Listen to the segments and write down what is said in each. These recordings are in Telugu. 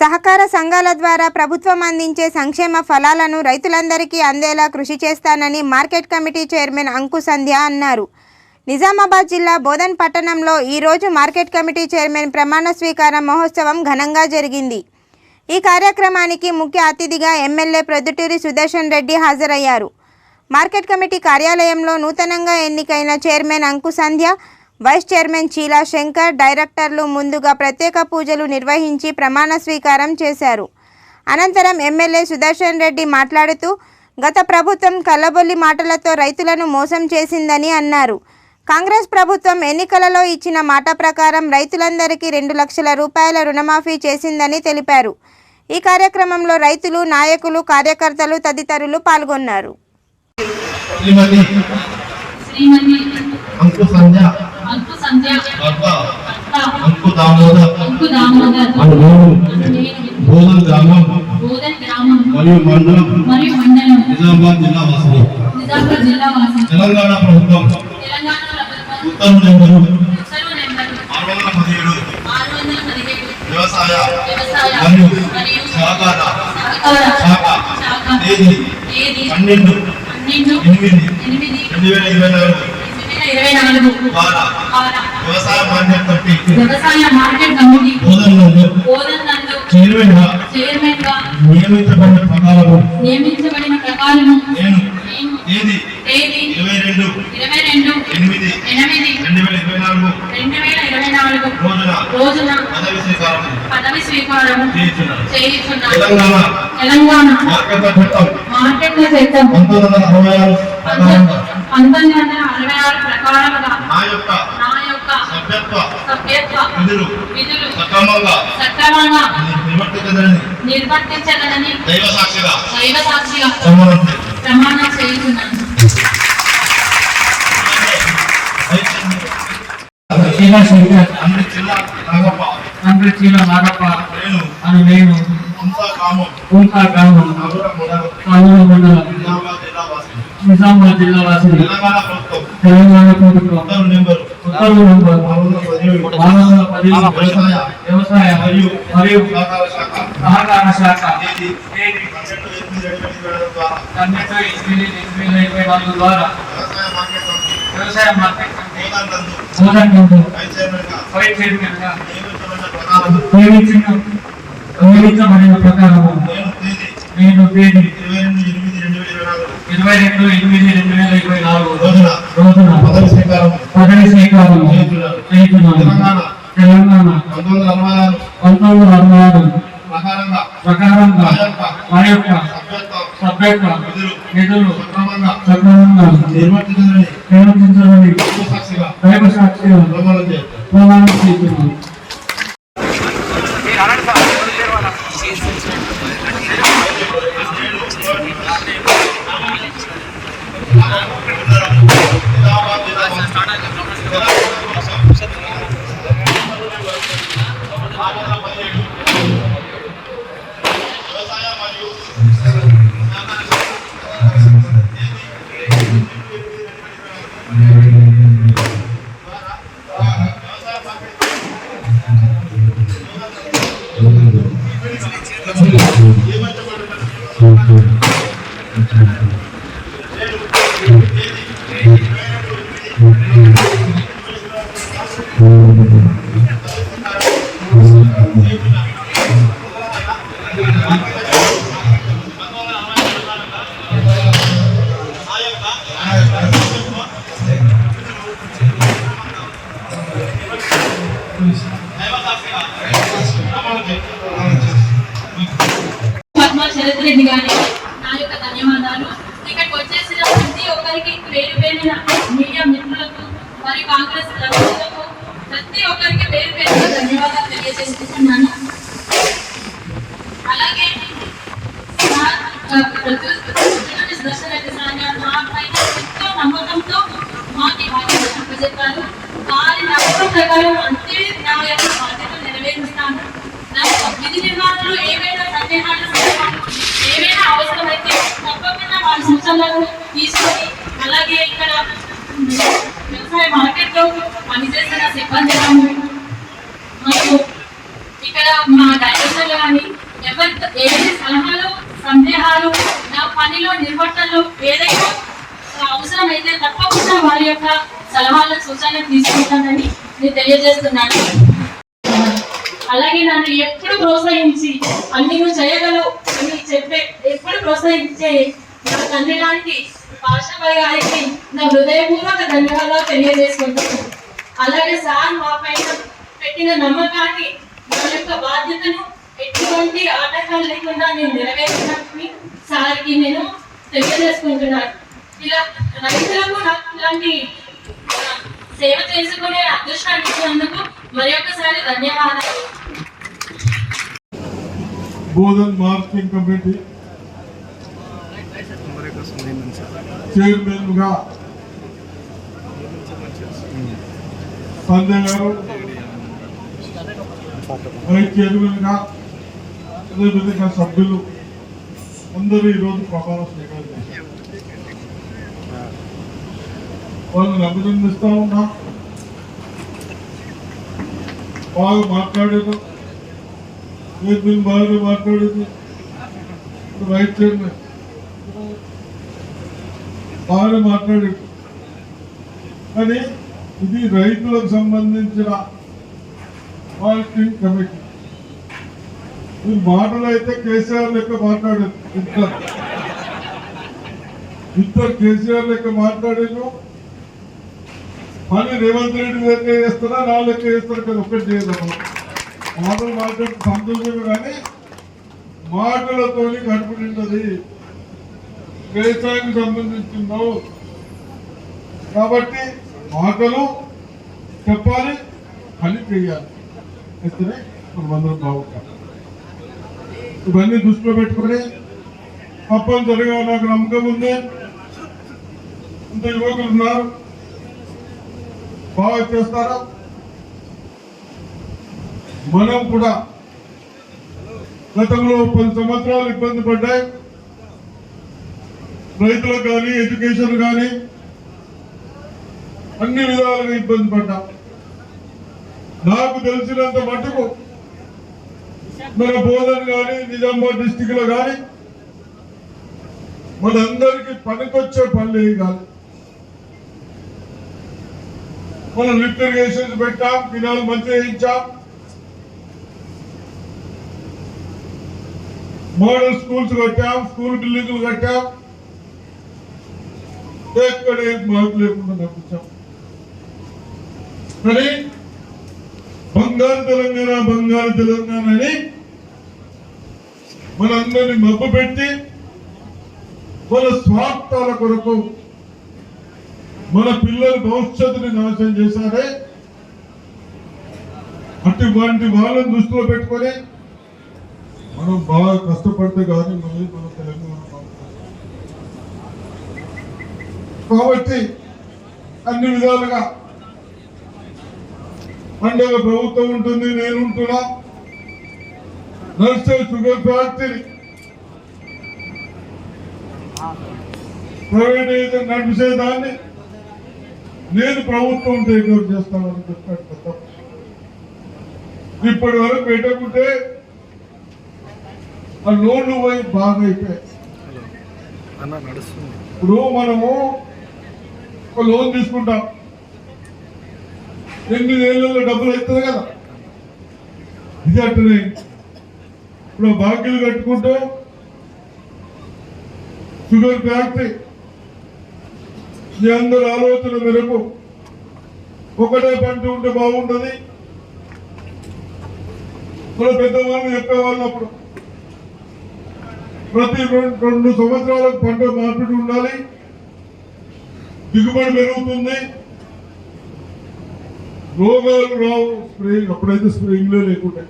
సహకార సంఘాల ద్వారా ప్రభుత్వం అందించే సంక్షేమ ఫలాలను రైతులందరికీ అందేలా కృషి చేస్తానని market committee chairman Anku Sandhya అన్నారు. నిజామాబాద్ జిల్లా బోధన్ పట్టణంలో ఈరోజు మార్కెట్ కమిటీ చైర్మన్ ప్రమాణ స్వీకార మహోత్సవం ఘనంగా జరిగింది. ఈ కార్యక్రమానికి ముఖ్య అతిథిగా ఎమ్మెల్యే ప్రొద్దుటూరి సుదర్శన్ రెడ్డి హాజరయ్యారు. మార్కెట్ కమిటీ కార్యాలయంలో నూతనంగా ఎన్నికైన chairman Anku Sandhya vice chairman Cheela Shankar డైరెక్టర్లు ముందుగా ప్రత్యేక పూజలు నిర్వహించి ప్రమాణ స్వీకారం చేశారు. అనంతరం ఎమ్మెల్యే సుదర్శన్ రెడ్డి మాట్లాడుతూ గత ప్రభుత్వం కల్లబొల్లి మాటలతో రైతులను మోసం చేసిందని అన్నారు. కాంగ్రెస్ ప్రభుత్వం ఎన్నికలలో ఇచ్చిన మాట ప్రకారం రైతులందరికీ రెండు లక్షల రూపాయల రుణమాఫీ చేసిందని తెలిపారు. ఈ కార్యక్రమంలో రైతులు నాయకులు కార్యకర్తలు తదితరులు పాల్గొన్నారు. సంధ్య. దామోదర్. దామోదర్. బోధన్ గ్రామం. బోధన్ గ్రామం. మరియు మండలం. మరియు మండలం. నిజామాబాద్ జిల్లా వాసులు. నిజామాబాద్ జిల్లా వాసి తెలంగాణ ప్రభుత్వం. తెలంగాణ ప్రభుత్వం. ఉత్తర్వు నెంబరు. ఉత్తర్వు నెంబర్. వ్యవసాయ. వ్యవసాయ. మరియు సహకార. సహకార. శాఖ. తేదీ. తేదీ. పన్నెండు. పన్నెండు. ఎనిమిది. ఎనిమిది. రెండు వేల ఇరవై నాలుగు. వ్యవసాయ మార్కెట్ కమిటీ వ్యవసాయ మార్కెట్ కమిటీ బోధన్ నందు బోధన్ నందు చైర్మన్గా చైర్మన్గా నియమించబడిన ప్రకారం నియమించబడిన ప్రకారము. నేను. నేను. తేదీ తేదీ ఇరవై రెండు. ఇరవై రెండు. ఎనిమిది. ఎనిమిది. రెండు వేల ఇరవై నాలుగు. రెండు వేల ఇరవై నాలుగు. రోజున. రోజున. పదవి స్వీకారం. పదవి స్వీకారం చేయించున్నాను చేయించున్నాను తెలంగాణ. తెలంగాణ. మార్కెట్ చట్టం. మార్కెట్ల చట్టం. పంతొమ్మిది వందల అరవై ఆరు. పంతొమ్మిది వందల అరవై ఆరు ప్రకారముగా నా యొక్క నా యొక్క సభ్యత్వ సభ్యత్వ విధులు విధులు సక్రమంగా సక్రమంగా నిర్వర్తించదని నిర్వర్తించగలని దైవ సాక్షిగా దైవ సాక్షిగా ప్రమాణం ప్రమాణం చేయుచున్నాను శివశంకర్ అన్ని జిల్లా నాగప్ప తండ్రి చీల నాగప్ప నేను అని కుంకా గ్రామం మండలం. నిజామాబాద్ జిల్లా వాసిని తెలంగాణ ప్రభుత్వం. ఉత్తర్వు నెంబర్. ఆరు వందల వ్యవసాయ మరియు మరియు సహకార శాఖ. పన్నెండు ఎనిమిది ఎనిమిది ఇరవై నాలుగు ద్వారా వ్యవసాయ మార్కెట్ వైస్ వైస్ నియమించిన ప్రకారము నేను తేదీ ఇరవై ఎనిమిది ఇరవై రెండు ఎనిమిది రెండు వేల ఇరవై నాలుగు రోజున రోజున పదవి స్వీకారం చేస్తున్నాను. చేస్తున్నాను తెలంగాణ తెలంగాణ పంతొమ్మిది వందల అరవై ఆరు పంతొమ్మిది వందల అరవై ఆరు ప్రకారంగా ప్రకారంగా మా యొక్క సభ్యత్వ సభ్యత్వ విధులు నిధులు సక్రమంగా సక్రమంగా నిర్వర్తించాలని నిర్వర్తించాలని దైవ సాక్షిగా దైవ సాక్షిగా ప్రమాణం చేస్తాను ప్రమాణం చేస్తున్నాను నిజామాబాద్ జిల్లా తీసుకొని అలాగే ఇక్కడ వ్యవసాయ మార్కెట్లో పనిచేస్తున్న సిబ్బంది మరియు ఇక్కడ మా డైరెక్టర్లు కానీ ఎవరి ఏది సలహాలు సందేహాలు నా పనిలో నిర్వర్తనలో ఏదైనా అవసరం అయితే తప్పకుండా వారి యొక్క సలహాలు సూచనలు తీసుకుంటానని నేను తెలియజేస్తున్నాను. అలాగే నన్ను ఎప్పుడు ప్రోత్సహించి అన్ని నువ్వు చేయగలవు అని చెప్పే ఎప్పుడు ప్రోత్సహించే నా తండ్రి లాంటి పాషాబాయ్ గారికి నా హృదయపూర్వక ధన్యవాదాలు తెలియజేసుకుంటున్నాను. అలాగే సార్ మా పైన పెట్టిన నమ్మకాన్ని మా యొక్క బాధ్యతను ఎటువంటి ఆటంకాలు లేకుండా నేను నెరవేర్చినప్పుడు సార్కి నేను తెలియజేసుకుంటున్నాను. ఇలా రైతులకు నాకు ఇలాంటి సేవ చేసుకునే అదృష్టాన్ని ఇచ్చినందుకు మరి ఒకసారి ధన్యవాదాలు. బోధన్ మార్కెటింగ్ కమిటీ చైర్మన్గా సంజయ్ గారు వైస్ చైర్మన్గా అదేవిధంగా సభ్యులు అందరూ ఈరోజు ప్రమాణ స్వీకారం చేశారు. వాళ్ళని అభినందిస్తా ఉన్నా. బాగా మాట్లాడారు చైర్మన్ బాగా మాట్లాడింది. Vice chairman. వారు మాట్లాడాడు కానీ ఇది రైతులకు సంబంధించిన మార్కెటింగ్ కమిటీ. మీరు మాటలు అయితే కేసీఆర్ లెక్క మాట్లాడారు. ఇద్దరు. ఇద్దరు కేసీఆర్ లెక్క మాట్లాడారు పని రేవంత్ రెడ్డి లెక్క చేస్తారా నా లెక్క చేస్తారా కదా ఒక్కటి చేయదాం మాటలు మాట్లాడితే సంతోషమే కానీ మాటలతోని కడుపు నిండది వ్యవసాయానికి సంబంధించిందో. కాబట్టి మాటలు చెప్పాలి పని చేయాలి. అయితేనే మనమందరం బాగుంటాం. ఇవన్నీ దృష్టిలో పెట్టుకుని తప్పనిసరిగా నాకు నమ్మకం ఉంది. ఇంత యువకులు ఉన్నారు. బాగా చేస్తారా? మనం కూడా గతంలో పది సంవత్సరాలు ఇబ్బంది పడ్డాయి. రైతులకు కానీ ఎడ్యుకేషన్ కానీ అన్ని విధాలుగా ఇబ్బంది పడ్డా. నాకు తెలిసినంత మటుకు మన బోధన కానీ నిజామాబాద్ డిస్టిక్లో కానీ మనందరికీ పనికొచ్చే పనులు ఏం కాదు. మనం లిఫ్ట్ ఇరిగేషన్స్ పెట్టాం కినాలు మంచి వేయించాం మోడల్ స్కూల్స్ కట్టాం స్కూల్ బిల్డింగ్లు కట్టాం. ఎక్కడ ఏం మార్పు లేకుండా తప్పించాం కానీ బంగారు తెలంగాణ బంగారు తెలంగాణ అని మనందరినీ మబ్బు పెట్టి మన స్వార్థాల కొరకు మన పిల్లల భవిష్యత్తుని నాశనం చేశారే. అటువంటి వాళ్ళని దృష్టిలో పెట్టుకొని మనం బాగా కష్టపడితే కానీ మళ్ళీ మన తెలంగాణ బాగుంటుంది. కాబట్టి అన్ని విధాలుగా పండుగ ప్రభుత్వం ఉంటుంది నేను ఉంటున్నా. నర్సరీ షుగర్ ఫ్యాక్టరీ ప్రైవేట్ నడిపే దాన్ని నేను ప్రభుత్వం టేక్ ఓవర్ చేస్తానని చెప్పాడు ఇప్పటి వరకు పెట్టకుంటే ఆ లోన్లు పోయి బాగా అయిపోయాయి. ఇప్పుడు మనము ఒక లోన్ తీసుకుంటాం. ఎనిమిది ఏళ్ళలో డబ్బులు అవుతుంది కదా. ఇది అట్టనే ఇప్పుడు బాకీలు కట్టుకుంటూ షుగర్ ఫ్యాక్టరీ. మీ అందరి ఆలోచన మేరకు ఒకటే పంట ఉంటే బాగుంటుంది. మన పెద్దవాళ్ళు చెప్పేవాళ్ళు అప్పుడు. ప్రతి రెండు రెండు సంవత్సరాలకు పంట మార్పిడి ఉండాలి. దిగుబడి పెరుగుతుంది. రోగాలు రావు స్ప్రే అప్పుడైతే స్ప్రేయింగ్లో లేకుండా.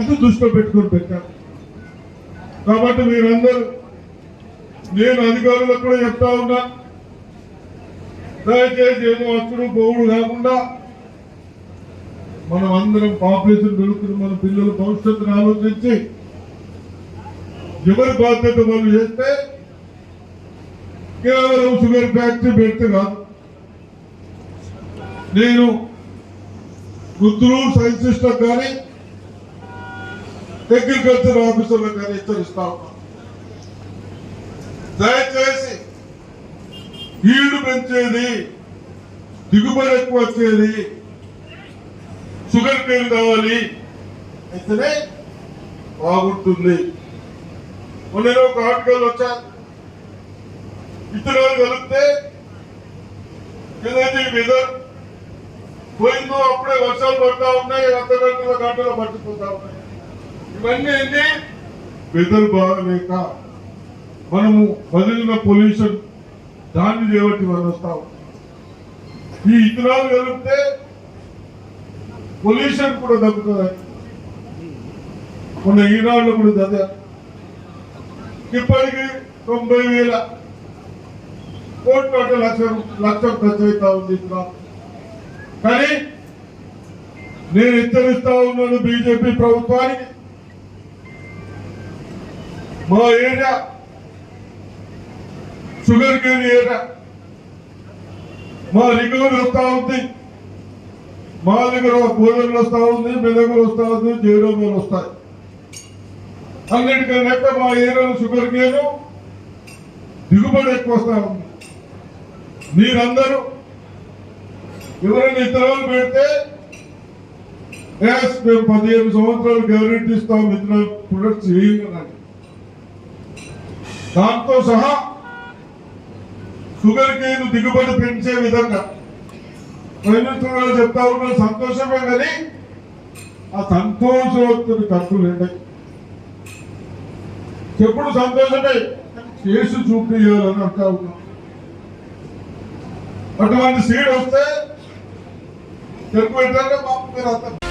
అది దృష్టిలో పెట్టుకొని పెట్టాను కాబట్టి మీరందరూ నేను అధికారులకు కూడా చెప్తా ఉన్నా దయచేసి ఏదో అచ్చుడు పోవుడు కాకుండా మనం అందరం పాపులేషన్ పెరుగుతుంది మన పిల్లల భవిష్యత్తును ఆలోచించి ఎవరి బాధ్యత వాళ్ళు చేస్తే కేవలం షుగర్ ఫ్యాక్టరీ పెడితే కాదు నేను వృద్ధులు సైంటిస్టులకు కానీ అగ్రికల్చర్ ఆఫీసర్లకు కానీ హెచ్చరిస్తా దయచేసి ఈడు పెంచేది దిగుబడి ఎక్కువ వచ్చేది షుగర్ కేన్ కావాలి అయితేనే బాగుంటుంది. మొన్న ఒక ఆర్టికల్ వచ్చాను ఇతరులు కలిపితే ఏదైతే వెదర్ పోయిందో అప్పుడే వర్షాలు పడతా ఉన్నాయి అర్ధ గంటల గంటలు పట్టుకుంటా ఉన్నాయి. ఇవన్నీ ఏంటి? వెదర్ బాగలేక మనము వదిలిన పొల్యూషన్ దాన్ని చేపట్టి మనం వస్తాం ఈ ఇతరాలు కలిపితే పొల్యూషన్ కూడా తగ్గుతుంది. మొన్న ఈనాడులో కూడా చదివా ఇప్పటికీ తొంభై వేల కోట్లు అంటే లక్ష లక్ష ఖర్చు అవుతా ఉంది కానీ నేను హెచ్చరిస్తా ఉన్నాను బీజేపీ ప్రభుత్వానికి. మా ఏరియా షుగర్ కేన్ ఏరియా మా రికవరీ వస్తా ఉంది. మా దగ్గర భోజనం వస్తా ఉంది మెదగులు వస్తా ఉంది జైరోమీలు వస్తాయి. అన్నిటికన్నా మా ఏరియాలో షుగర్ కేను దిగుబడి ఎక్కువ వస్తా ఉంది. మీరందరూ ఎవరైనా ఇతరులు పెడితే ఎస్ మేము పదిహేను సంవత్సరాలు గ్యారెంటీ ఇస్తాం ఇతరుల ప్రొడక్ట్స్ వేయండి దాంతో సహా షుగర్ కేన్ దిగుబడి పెంచే విధంగా మినిస్టర్ చెప్తా ఉన్న సంతోషమే కానీ ఆ సంతోషోక్తుని తక్కువ ఎప్పుడు సంతోషమే? చేసి చూపించాలని అంటా ఉన్నాం అటువంటి సీడ్ వస్తే తెలుగు పెట్టాక మాకు మీరు అంత